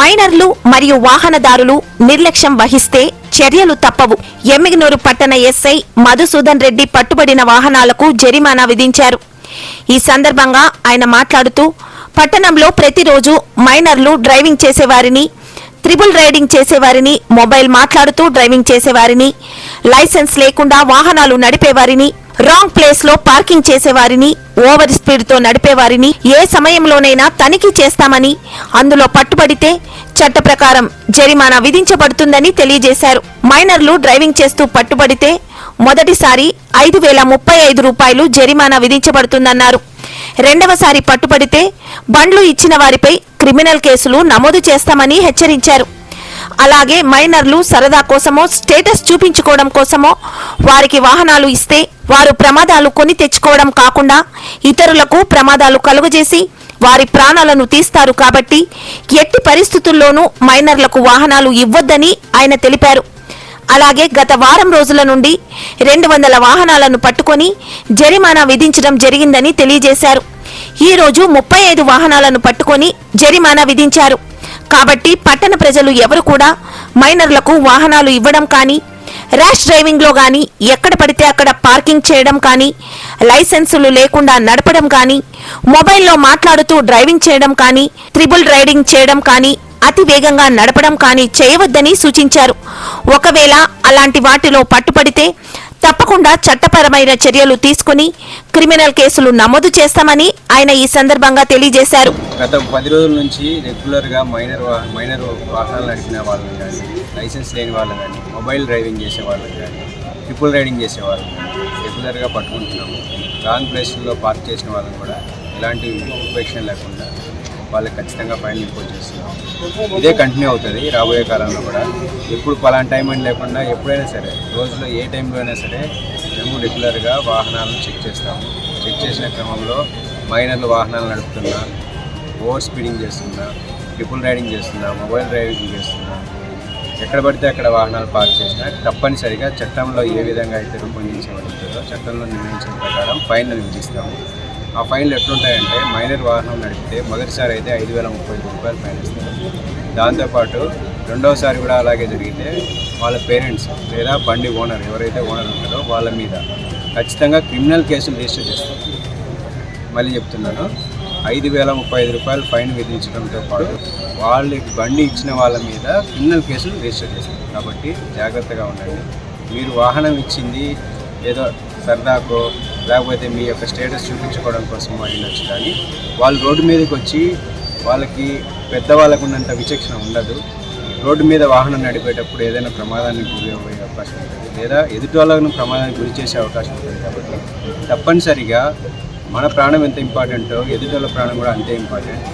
మైనర్లు మరియు వాహనదారులు నిర్లక్ష్యం వహిస్తే చర్యలు తప్పవు. ఎమ్మిగనూరు పట్టణ ఎస్ఐ మధుసూదన్ రెడ్డి పట్టుబడిన వాహనాలకు జరిమానా విధించారు. ఈ సందర్భంగా ఆయన మాట్లాడుతూ పట్టణంలో ప్రతిరోజు మైనర్లు డ్రైవింగ్ చేసేవారిని త్రిబుల్ రైడింగ్ చేసేవారిని మొబైల్ మాట్లాడుతూ డ్రైవింగ్ చేసేవారిని లైసెన్స్ లేకుండా వాహనాలు నడిపేవారిని రాంగ్ ప్లేస్లో పార్కింగ్ చేసేవారిని ఓవర్ స్పీడ్తో నడిపేవారిని ఏ సమయంలోనైనా తనిఖీ చేస్తామని అందులో పట్టుబడితే చట్ట ప్రకారం జరిమానా విధించబడుతుందని తెలియజేశారు. మైనర్లు డ్రైవింగ్ చేస్తూ పట్టుబడితే మొదటిసారి ఐదు వేల ముప్పై ఐదు రూపాయలు జరిమానా విధించబడుతుందన్నారు. రెండవసారి పట్టుబడితే బండ్లు ఇచ్చిన వారిపై క్రిమినల్ కేసులు నమోదు చేస్తామని హెచ్చరించారు. అలాగే మైనర్లు సరదా కోసమో స్టేటస్ చూపించుకోవడం కోసమో వారికి వాహనాలు ఇస్తే వారు ప్రమాదాలు కొని తెచ్చుకోవడం కాకుండా ఇతరులకు ప్రమాదాలు కలుగజేసి వారి ప్రాణాలను తీస్తారు కాబట్టి ఎట్టి పరిస్థితుల్లోనూ మైనర్లకు వాహనాలు ఇవ్వొద్దని ఆయన తెలిపారు. అలాగే గత వారం రోజుల నుండి రెండు వందల వాహనాలను పట్టుకొని జరిమానా విధించడం జరిగిందని తెలియజేశారు. ఈ రోజు ముప్పై ఐదు వాహనాలను పట్టుకొని జరిమానా విధించారు. కాబట్టి పట్టణ ప్రజలు ఎవరు కూడా మైనర్లకు వాహనాలు ఇవ్వడం కానీ ర్యాష్ డ్రైవింగ్లో కానీ ఎక్కడ పడితే అక్కడ పార్కింగ్ చేయడం కానీ లైసెన్సులు లేకుండా నడపడం కానీ మొబైల్లో మాట్లాడుతూ డ్రైవింగ్ చేయడం కానీ త్రిబుల్ రైడింగ్ చేయడం కానీ అతి వేగంగా నడపడం కానీ చేయవద్దని సూచించారు. ఒకవేళ అలాంటి వాటిలో పట్టుపడితే తప్పకుండా చట్టపరమైన చర్యలు తీసుకుని క్రిమినల్ కేసులు నమోదు చేస్తామని ఆయన ఈ సందర్భంగా తెలియజేశారు. గత పది రోజుల నుంచి రెగ్యులర్గా మైనర్ మైనర్ వాహనాలు నడిపిన వాళ్ళని కానీ లైసెన్స్ లేని వాళ్ళని కానీ మొబైల్ డ్రైవింగ్ చేసే వాళ్ళని కానీ ట్రిపుల్ రైడింగ్ చేసే వాళ్ళని కానీ రెగ్యులర్గా పట్టుకుంటున్నాము. రాంగ్ ప్లేస్లో పార్క్ చేసిన వాళ్ళని కూడా ఎలాంటి ఉపేక్షణ లేకుండా వాళ్ళకి ఖచ్చితంగా ఫైన్ ఇంపోజ్ చేస్తున్నాం ఇదే కంటిన్యూ అవుతుంది రాబోయే కాలంలో కూడా. ఎప్పుడు పలానా టైం అని లేకుండా ఎప్పుడైనా సరే రోజులో ఏ టైంలో అయినా సరే మేము రెగ్యులర్గా వాహనాలను చెక్ చేస్తాము. చెక్ చేసిన క్రమంలో మైనర్లు వాహనాలు నడుపుతున్నా ఓవర్ స్పీడింగ్ చేస్తున్నా ట్రిపుల్ రైడింగ్ చేస్తున్నా మొబైల్ డ్రైవింగ్ చేస్తున్నా ఎక్కడ పడితే అక్కడ వాహనాలు పార్క్ చేసినా తప్పనిసరిగా చట్టంలో ఏ విధంగా అయితే రూపొందించబడుతుందో చట్టంలో నిర్ణయించిన ప్రకారం ఫైన్లు విధిస్తాము. ఆ ఫైన్లు ఎట్లుంటాయంటే మైనర్ వాహనం నడిపితే మొదటిసారి అయితే ఐదు వేల ముప్పై ఐదు రూపాయలు ఫైన్ ఇస్తారు దాంతోపాటు రెండవసారి కూడా అలాగే జరిగితే వాళ్ళ పేరెంట్స్ లేదా బండి ఓనర్ ఎవరైతే ఓనర్ ఉంటారో వాళ్ళ మీద ఖచ్చితంగా క్రిమినల్ కేసులు రిజిస్టర్ చేస్తారు. మళ్ళీ చెప్తున్నాను ఐదు వేల ముప్పై ఐదు రూపాయలు ఫైన్ విధించడంతో పాటు వాళ్ళకి బండి ఇచ్చిన వాళ్ళ మీద క్రిమినల్ కేసులు రిజిస్టర్ చేస్తారు. కాబట్టి జాగ్రత్తగా ఉండండి. మీరు వాహనం ఇచ్చింది ఏదో సరదాకో లేకపోతే మీ యొక్క స్టేటస్ చూపించుకోవడం కోసం అయినచ్చు కానీ వాళ్ళు రోడ్డు మీదకి వచ్చి వాళ్ళకి పెద్దవాళ్ళకు ఉన్నంత విచక్షణ ఉండదు. రోడ్డు మీద వాహనం నడిపేటప్పుడు ఏదైనా ప్రమాదానికి గురి అయ్యే అవకాశం ఉంటుంది. లేదా ఎదుటి వాళ్ళను ప్రమాదానికి గురి చేసే అవకాశం ఉంటుంది కాబట్టి తప్పనిసరిగా మన ప్రాణం ఎంత ఇంపార్టెంటో ఎదుటి వాళ్ళ ప్రాణం కూడా అంతే ఇంపార్టెంట్.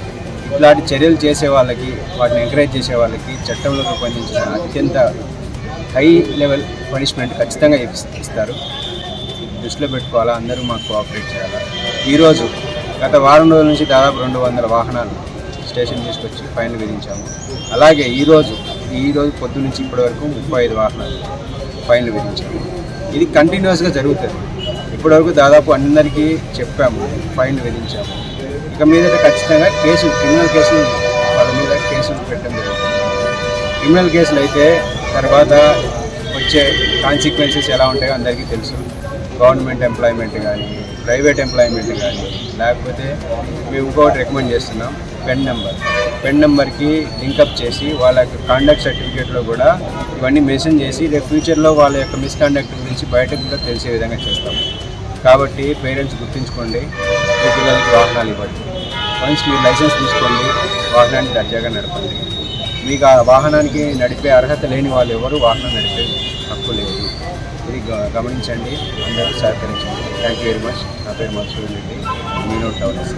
ఇట్లాంటి చర్యలు చేసే వాళ్ళకి వాటిని ఎంకరేజ్ చేసే వాళ్ళకి చట్టంలో రూపొందించిన అత్యంత హై లెవెల్ పనిష్మెంట్ ఖచ్చితంగా ఇస్తారు. దృష్టిలో పెట్టుకోవాలా? అందరూ మాకు కోఆపరేట్ చేయాలా? ఈరోజు గత వారం రోజుల నుంచి దాదాపు రెండు వందల వాహనాలు స్టేషన్ తీసుకొచ్చి ఫైన్లు విధించాము. అలాగే ఈరోజు ఈరోజు పొద్దు నుంచి ఇప్పటి వరకు ముప్పై ఐదు వాహనాలు ఫైన్లు విధించాము. ఇది కంటిన్యూస్గా జరుగుతుంది. ఇప్పటివరకు దాదాపు అందరికీ చెప్పాము ఫైన్లు విధించాము. ఇక మీద ఖచ్చితంగా కేసులు క్రిమినల్ కేసులు వాళ్ళ మీద కేసులు పెట్టడం జరుగుతుంది. క్రిమినల్ కేసులు అయితే తర్వాత వచ్చే కాన్సిక్వెన్సెస్ ఎలా ఉంటాయో అందరికీ తెలుసు. గవర్నమెంట్ ఎంప్లాయ్మెంట్ కానీ ప్రైవేట్ ఎంప్లాయ్మెంట్ కానీ లేకపోతే మేము ఇంకొకటి రికమెండ్ చేస్తున్నాం పెన్ నెంబర్ పెన్ నెంబర్కి లింకప్ చేసి వాళ్ళ యొక్క కాండక్ట్ సర్టిఫికేట్లో కూడా ఇవన్నీ మెన్షన్ చేసి రేపు ఫ్యూచర్లో వాళ్ళ యొక్క మిస్కాండక్ట్ గురించి బయటకు కూడా తెలిసే విధంగా చేస్తాము కాబట్టి పేరెంట్స్ గుర్తుంచుకోండి మీ పిల్లలకి వాహనాలు ఇవ్వండి. వన్స్ మీరు లైసెన్స్ తీసుకోండి వాహనాన్ని దర్జాగా నడపండి. మీకు ఆ వాహనానికి నడిపే అర్హత లేని వాళ్ళు ఎవరు వాహనం నడిపే హక్కు లేదు. గమనించండి అందరూ సహకరించండి. థ్యాంక్ యూ వెరీ మచ్ నా పేరు మధుసూదన్ రెడ్డి మీనో టవర్స్